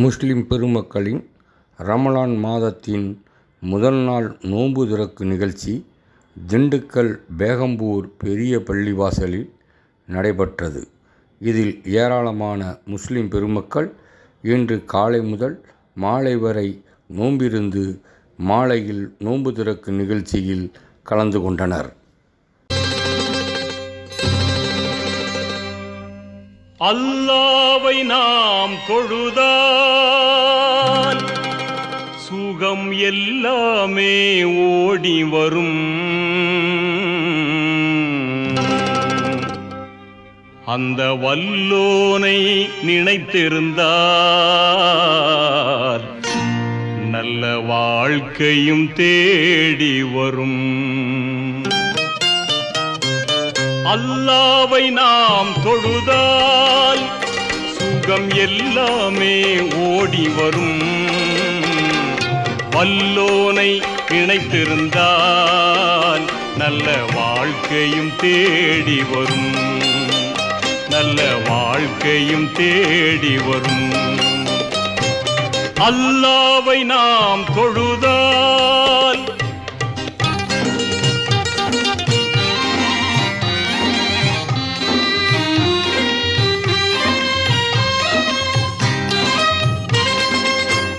முஸ்லிம் பெருமக்களின் ரமலான் மாதத்தின் முதல் நாள் நோன்பு திறக்கு நிகழ்ச்சி திண்டுக்கல் பேகம்பூர் பெரிய பள்ளிவாசலில் நடைபெற்றது. இதில் ஏராளமான முஸ்லிம் பெருமக்கள் இன்று காலை முதல் மாலை வரை நோன்பிருந்து மாலையில் நோன்பு திறக்கு நிகழ்ச்சியில் கலந்து கொண்டனர். அல்லாவை நாம் தொழுதால் சுகம் எல்லாமே ஓடி வரும். அந்த வல்லோனை நினைத்திருந்தால் நல்ல வாழ்க்கையும் தேடி வரும். அல்லாவை நாம் தொழுதால் சுகம் எல்லாமே ஓடி வரும். வல்லோனை இணைத்திருந்தால் நல்ல வாழ்க்கையும் தேடி வரும். நல்ல வாழ்க்கையும் தேடி வரும். அல்லாவை நாம் தொழுதால்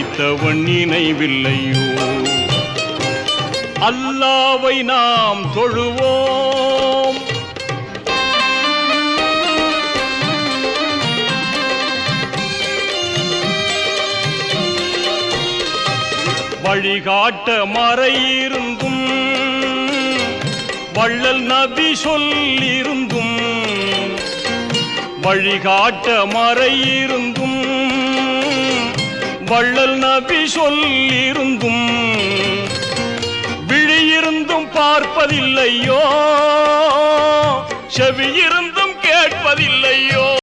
படைத்தவன் நினைவில்லையோ? அல்லாவை நாம் தொழுவோம். வழிகாட்ட மறையிருந்தும் வள்ளல் நபி சொல்லிருந்தும் வழிகாட்ட மறையிருந்தும் வள்ளல் நபி சொல்லிருந்தும் விழியிருந்தும் பார்ப்பதில்லையோ செவியிருந்தும் கேட்பதில்லையோ.